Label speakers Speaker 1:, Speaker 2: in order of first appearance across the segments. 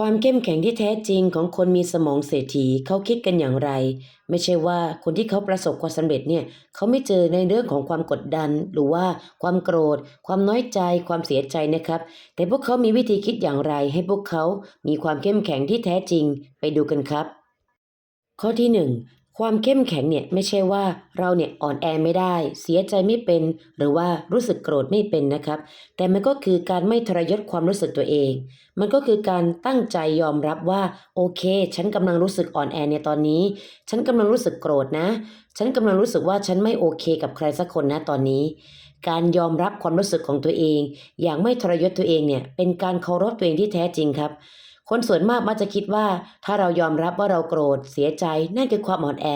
Speaker 1: ความเข้มแข็งที่แท้จริงของคนมีสมองเศรษฐีเขาคิดกันอย่างไร ไม่ใช่ว่าคนที่เขาประสบความสำเร็จเนี่ยเขาไม่เจอในเรื่องของความกดดัน หรือว่าความโกรธ ความน้อยใจ ความเสียใจนะครับ แต่พวกเขามีวิธีคิดอย่างไร ให้พวกเขามีความเข้มแข็งที่แท้จริงไปดูกันครับ ข้อที่หนึ่ง ความเข้มแข็งเนี่ยไม่ใช่ว่าเราเนี่ยอ่อนแอไม่ได้ เสียใจไม่เป็น หรือว่ารู้สึกโกรธไม่เป็นนะครับ แต่มันก็คือการไม่ทรยศความรู้สึกตัวเอง มันก็คือการตั้งใจยอมรับว่าโอเค ฉันกำลังรู้สึกอ่อนแอในตอนนี้ ฉันกำลังรู้สึกโกรธนะ ฉันกำลังรู้สึกว่าฉันไม่โอเคกับใครสักคนนะตอนนี้ การยอมรับความรู้สึกของตัวเอง อย่างไม่ทรยศตัวเองเนี่ยเป็นการเคารพตัวเองที่แท้จริงครับ คนส่วนมากมักจะคิดว่า ถ้าเรายอมรับว่าเราโกรธเสียใจนั่นคือความอ่อนแอ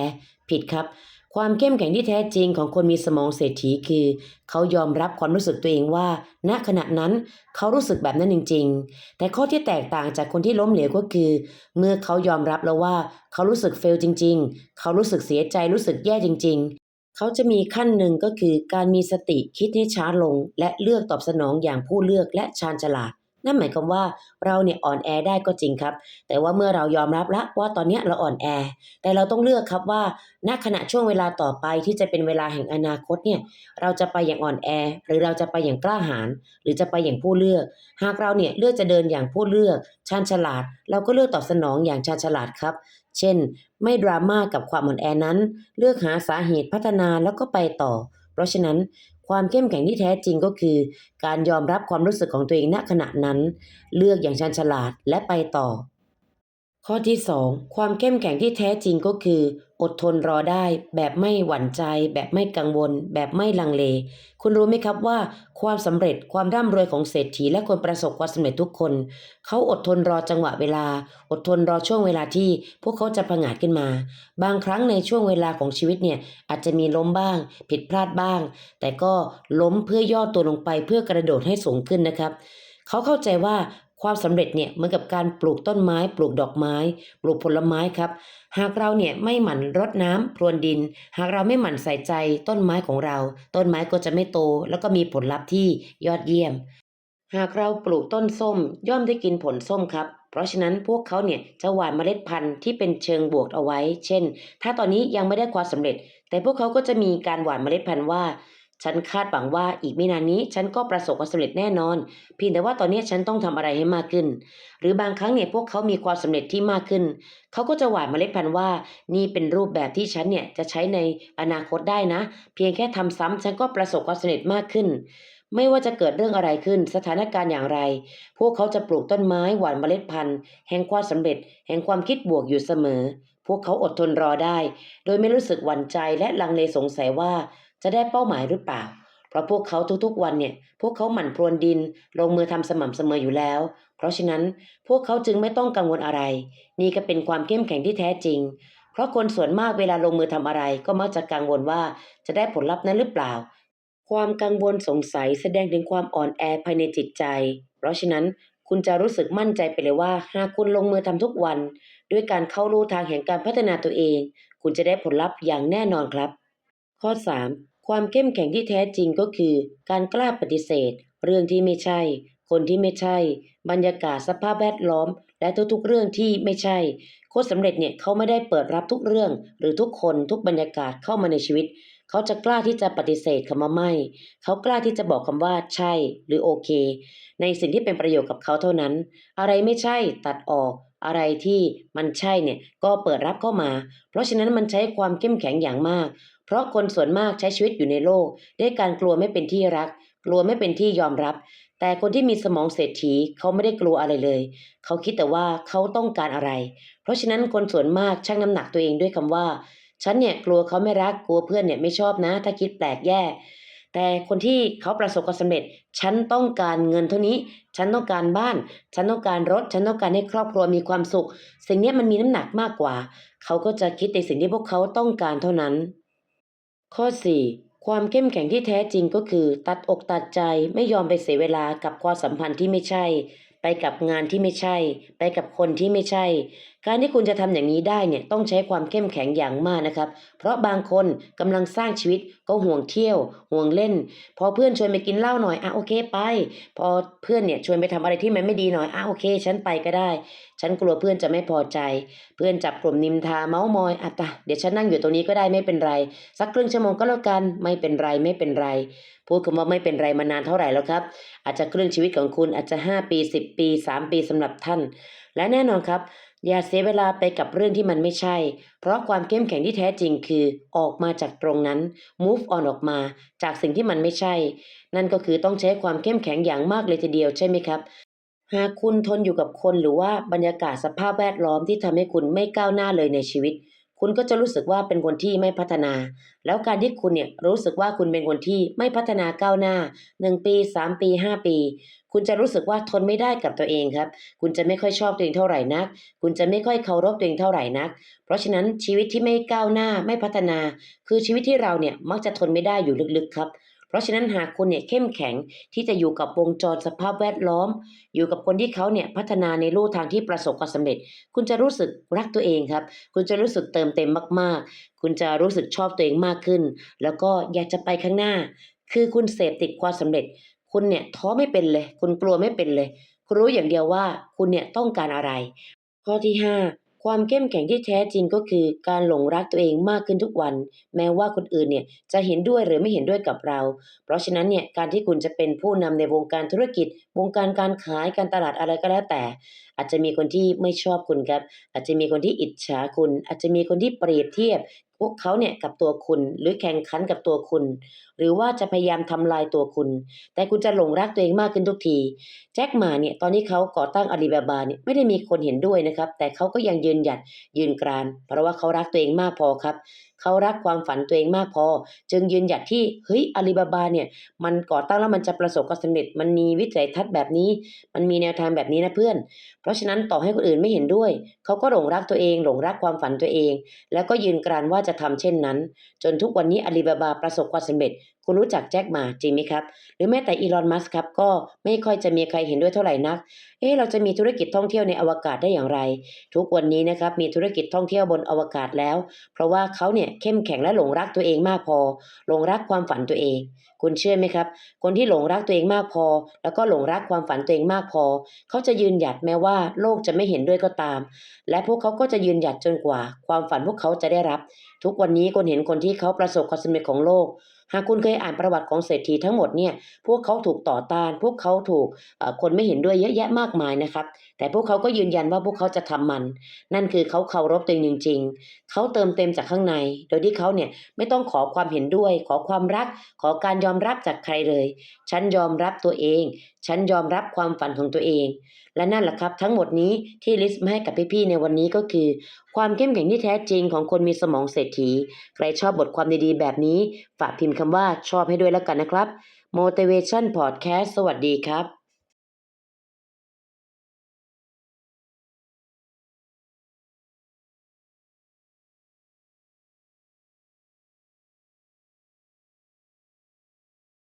Speaker 1: ผิดครับ ความเข้มแข็งที่แท้จริงของคนมีสมองเศรษฐีคือ เขายอมรับความรู้สึกตัวเองว่า ณขณะนั้นเขารู้สึกแบบนั้นจริง ๆ แต่ข้อที่แตกต่างจากคนที่ล้มเหลวก็คือ เมื่อเขายอมรับแล้วว่า เขารู้สึกเฟลจริง ๆ เขารู้สึกเสียใจรู้สึกแย่จริง ๆเขาจะมีขั้นหนึ่งก็คือการมีสติคิดให้ช้าลง และเลือกตอบสนองอย่างผู้เลือกและชาญฉลาด นั่นหมายความว่าเราเนี่ยอ่อนแอได้ก็จริงครับ แต่ว่าเมื่อเรายอมรับแล้วว่าตอนนี้เราอ่อนแอ แต่เราต้องเลือกครับว่าณขณะช่วงเวลาต่อไปที่จะเป็นเวลาแห่งอนาคตเนี่ยเราจะไปอย่างอ่อนแอ หรือเราจะไปอย่างกล้าหาญหรือจะไปอย่างผู้เลือก หากเราเนี่ยเลือกจะเดินอย่างผู้เลือกชาญฉลาด เราก็เลือกตอบสนองอย่างชาญฉลาดครับ เช่น ไม่ดราม่ากับความอ่อนแอนั้น เลือกหาสาเหตุพัฒนาแล้วก็ไปต่อ เพราะฉะนั้น ความเข้มแข็งที่แท้จริงก็คือ การยอมรับความรู้สึกของตัวเองณขณะนั้น เลือกอย่างชันฉลาดและไปต่อ ข้อที่ 2 ความเข้มแข็งที่แท้จริงก็คือ อดทนรอได้ แบบไม่หวั่นใจ แบบไม่กังวล แบบไม่ลังเล คุณรู้ไหมครับว่า ความสำเร็จความร่ำรวยของเศรษฐีและคนประสบความสำเร็จทุกคน เขาอดทนรอจังหวะเวลา อดทนรอช่วงเวลาที่ พวกเขาจะผงาดขึ้นมา บางครั้งในช่วงเวลาของชีวิตเนี่ยอาจจะมีล้มบ้าง ผิดพลาดบ้าง แต่ก็ล้มเพื่อย่อตัวลงไปเพื่อกระโดดให้สูงขึ้นนะครับเขาเข้าใจว่า ความสำเร็จเนี่ยเหมือนกับการปลูกต้นไม้ ปลูกดอกไม้ ปลูกผลไม้ครับ หากเราเนี่ยไม่หมั่นรดน้ำพรวนดิน หากเราไม่หมั่นใส่ใจต้นไม้ของเรา ต้นไม้ก็จะไม่โต แล้วก็มีผลลัพธ์ที่ยอดเยี่ยม หากเราปลูกต้นส้ม ย่อมได้กินผลส้มครับเพราะฉะนั้นพวกเขาเนี่ยจะหว่านเมล็ดพันธุ์ที่เป็นเชิงบวกเอาไว้ เช่น ถ้าตอนนี้ยังไม่ได้ความสำเร็จ แต่พวกเขาก็จะมีการหว่านเมล็ดพันธุ์ว่า ฉันคาดหวังว่าอีกไม่นานนี้ ฉันก็ประสบความสำเร็จแน่นอนเพียงแต่ว่าตอนนี้ฉันต้องทำอะไรให้มากขึ้น หรือบางครั้งเนี่ยพวกเขามีความสำเร็จที่มากขึ้น เขาก็จะหว่านเมล็ดพันธุ์ว่า นี่เป็นรูปแบบที่ฉันเนี่ยจะใช้ในอนาคตได้นะ เพียงแค่ทำซ้ำฉันก็ประสบความสำเร็จมากขึ้น ไม่ว่าจะเกิดเรื่องอะไรขึ้น สถานการณ์อย่างไร พวกเขาจะปลูกต้นไม้หว่านเมล็ดพันธุ์ แห่งความสำเร็จ แห่งความคิดบวกอยู่เสมอ พวกเขาอดทนรอได้ โดยไม่รู้สึกหวั่นใจและลังเลสงสัยว่า จะได้เป้าหมายหรือเปล่า เพราะพวกเขาทุกๆวันเนี่ยพวกเขาหมั่นพรวนดิน ลงมือทำสม่ำเสมออยู่แล้ว เพราะฉะนั้นพวกเขาจึงไม่ต้องกังวลอะไร นี่ก็เป็นความเข้มแข็งที่แท้จริง เพราะคนส่วนมากเวลาลงมือทำอะไร ก็มักจะกังวลว่าจะได้ผลลัพธ์นั้นหรือเปล่า ความกังวลสงสัยแสดงถึงความอ่อนแอภายในจิตใจ เพราะฉะนั้นคุณจะรู้สึกมั่นใจไปเลยว่า หากคุณลงมือทำทุกวัน ด้วยการเข้ารู้ทางแห่งการพัฒนาตัวเอง คุณจะได้ผลลัพธ์อย่างแน่นอนครับ ข้อ 3 ความเข้มแข็งที่แท้จริงก็คือ การกล้าปฏิเสธ เรื่องที่ไม่ใช่ คนที่ไม่ใช่ บรรยากาศสภาพแวดล้อม และทุกๆเรื่องที่ไม่ใช่ โคนสำเร็จเนี่ยเขาไม่ได้เปิดรับทุกเรื่อง หรือทุกคนทุกบรรยากาศเข้ามาในชีวิต เขาจะกล้าที่จะปฏิเสธคำว่าไม่ เขากล้าที่จะบอกคำว่าใช่ หรือโอเค ในสิ่งที่เป็นประโยชน์กับเขาเท่านั้น อะไรไม่ใช่ตัดออกอะไรที่มันใช่เนี่ยก็เปิดรับเข้ามา เพราะฉะนั้นมันใช้ความเข้มแข็งอย่างมาก เพราะคนส่วนมากใช้ชีวิตอยู่ในโลก ด้วยการกลัวไม่เป็นที่รัก กลัวไม่เป็นที่ยอมรับ แต่คนที่มีสมองเศรษฐีเขาไม่ได้กลัวอะไรเลย เขาคิดแต่ว่าเขาต้องการอะไร เพราะฉะนั้นคนส่วนมากชั่งน้ำหนักตัวเองด้วยคำว่า ฉันเนี่ยกลัวเขาไม่รักกลัวเพื่อนเนี่ยไม่ชอบนะ ถ้าคิดแปลกแย่แต่คนที่เขาประสบความสำเร็จ ฉันต้องการเงินเท่านี้ ฉันต้องการบ้าน ฉันต้องการรถ ฉันต้องการให้ครอบครัวมีความสุข สิ่งนี้มันมีน้ำหนักมากกว่า เขาก็จะคิดในสิ่งที่พวกเขาต้องการเท่านั้น ข้อ 4 ความเข้มแข็งที่แท้จริงก็คือ ตัดอกตัดใจไม่ยอมไปเสียเวลากับความสัมพันธ์ที่ไม่ใช่ ไปกับงานที่ไม่ใช่ ไปกับคนที่ไม่ใช่ การที่คุณจะทำอย่างนี้ได้เนี่ยต้องใช้ความเข้มแข็งอย่างมากนะครับ เพราะบางคนกำลังสร้างชีวิตก็ห่วงเที่ยว ห่วงเล่น พอเพื่อนชวนไปกินเหล้าหน่อยอะโอเคไป พอเพื่อนเนี่ยชวนไปทำอะไรที่มันไม่ดีหน่อยอะโอเค ฉันไปก็ได้ ฉันกลัวเพื่อนจะไม่พอใจ เพื่อนจับกลุ่มนิมทาเมาส์มอยอะตะเดี๋ยวฉันนั่งอยู่ตรงนี้ก็ได้ไม่เป็นไร สักครึ่งชั่วโมงก็แล้วกันไม่เป็นไรไม่เป็นไรพูดคำว่าไม่เป็นไรมานานเท่าไหร่แล้วครับ อาจจะครึ่งชีวิตของคุณอาจจะ 5 ปี 10 ปี 3 ปีสำหรับท่าน และแน่นอนครับ อย่าเสียเวลาไปกับเรื่องที่มันไม่ใช่ เพราะความเข้มแข็งที่แท้จริงคือออกมาจากตรงนั้น move on ออกมาจากสิ่งที่มันไม่ใช่ นั่นก็คือต้องใช้ความเข้มแข็งอย่างมากเลยทีเดียวใช่ไหมครับหากคุณทนอยู่กับคนหรือว่าบรรยากาศสภาพแวดล้อมที่ทำให้คุณไม่ก้าวหน้าเลยในชีวิต คุณก็จะรู้สึกว่าเป็นคนที่ไม่พัฒนา แล้วการที่คุณเนี่ยรู้สึกว่าคุณเป็นคนที่ไม่พัฒนาก้าวหน้า 1 ปี 3 ปี 5 ปี คุณจะรู้สึกว่าทนไม่ได้กับตัวเองครับ คุณจะไม่ค่อยชอบตัวเองเท่าไหร่นัก คุณจะไม่ค่อยเคารพตัวเองเท่าไหร่นัก เพราะฉะนั้นชีวิตที่ไม่ก้าวหน้าไม่พัฒนา คือชีวิตที่เราเนี่ยมักจะทนไม่ได้อยู่ลึกๆครับ เพราะฉะนั้นหากคุณเนี่ยเข้มแข็งที่จะอยู่กับวงจรสภาพแวดล้อม อยู่กับคนที่เขาเนี่ยพัฒนาในลู่ทางที่ประสบความสำเร็จ คุณจะรู้สึกรักตัวเองครับ คุณจะรู้สึกเติมเต็มมาก ๆ คุณจะรู้สึกชอบตัวเองมากขึ้น แล้วก็อยากจะไปข้างหน้า คือคุณเสพติดความสำเร็จ คุณเนี่ยท้อไม่เป็นเลย คุณกลัวไม่เป็นเลย คุณรู้อย่างเดียวว่าคุณเนี่ยต้องการอะไร ข้อที่ 5 ความเข้มแข็งที่แท้จริงก็คือการหลงรักตัวเองมากขึ้นทุกวัน แม้ว่าคนอื่นเนี่ยจะเห็นด้วยหรือไม่เห็นด้วยกับเรา เพราะฉะนั้นเนี่ยการที่คุณจะเป็นผู้นำในวงการธุรกิจ วงการการขายการตลาดอะไรก็แล้วแต่ อาจจะมีคนที่ไม่ชอบคุณครับ อาจจะมีคนที่อิจฉาคุณ อาจจะมีคนที่เปรียบเทียบ วกเขาเนี่ยกับตัวคุณ หรือแข่งขันกับตัวคุณ หรือว่าจะพยายามทำลายตัวคุณ แต่คุณจะหลงรักตัวเองมากขึ้นทุกที แจ็คหมาเนี่ยตอนที่เขาก่อตั้งอาลีบาบาเนี่ยไม่ได้มีคนเห็นด้วยนะครับ แต่เขาก็ยังยืนหยัดยืนกราน เพราะว่าเขารักตัวเองมากพอครับ เขารักความฝันตัวเองมากพอ จึงยืนหยัดที่เฮ้ยอาลีบาบาเนี่ย มันก่อตั้งแล้วมันจะประสบความสำเร็จ มันมีวิสัยทัศน์แบบนี้ มันมีแนวทางแบบนี้นะเพื่อน เพราะฉะนั้นต่อให้คนอื่นไม่เห็นด้วย เขาก็หลงรักตัวเอง หลงรักความฝันตัวเอง แล้วก็ยืนกรานว่าจะทำเช่นนั้น จนทุกวันนี้อาลีบาบาประสบความสำเร็จคุณรู้จักแจ็คมาจริงไหมครับ หรือแม้แต่อีลอนมัสครับก็ไม่ค่อยจะมีใครเห็นด้วยเท่าไหร่นัก เอ๊เราจะมีธุรกิจท่องเที่ยวในอวกาศได้อย่างไร ทุกวันนี้นะครับมีธุรกิจท่องเที่ยวบนอวกาศแล้ว เพราะว่าเขาเนี่ยเข้มแข็งและหลงรักตัวเองมากพอ หลงรักความฝันตัวเอง คุณเชื่อไหมครับ คนที่หลงรักตัวเองมากพอ แล้วก็หลงรักความฝันตัวเองมากพอ เขาจะยืนหยัดแม้ว่าโลกจะไม่เห็นด้วยก็ตาม และพวกเขาก็จะยืนหยัดจนกว่า ความฝันพวกเขาจะได้รับ ทุกวันนี้คนเห็นคนที่เขาประสบความสำเร็จของโลก หากคุณเคยอ่านประวัติของเศรษฐีทั้งหมดเนี่ย พวกเขาถูกต่อต้าน พวกเขาถูกคนไม่เห็นด้วยเยอะแยะมากมายนะครับ แต่พวกเขาก็ยืนยันว่าพวกเขาจะทำมัน นั่นคือเขาเคารพตัวเองจริง ๆ เขาเติมเต็มจากข้างใน โดยที่เขาเนี่ยไม่ต้องขอความเห็นด้วย ขอความรัก ขอการยอมรับจากใครเลย ฉันยอมรับตัวเอง ฉันยอมรับความฝันของตัวเอง และนั่นแหละครับ ทั้งหมดนี้ที่ลิสต์มาให้กับพี่ๆในวันนี้ก็คือ ความเข้มแข็งที่แท้จริงของคนมีสมองเศรษฐี ใครชอบบทความดีๆ แบบนี้ ฝากพิมพ์คำว่าชอบให้ด้วยแล้วกันนะครับ Motivation Podcast สวัสดีครับ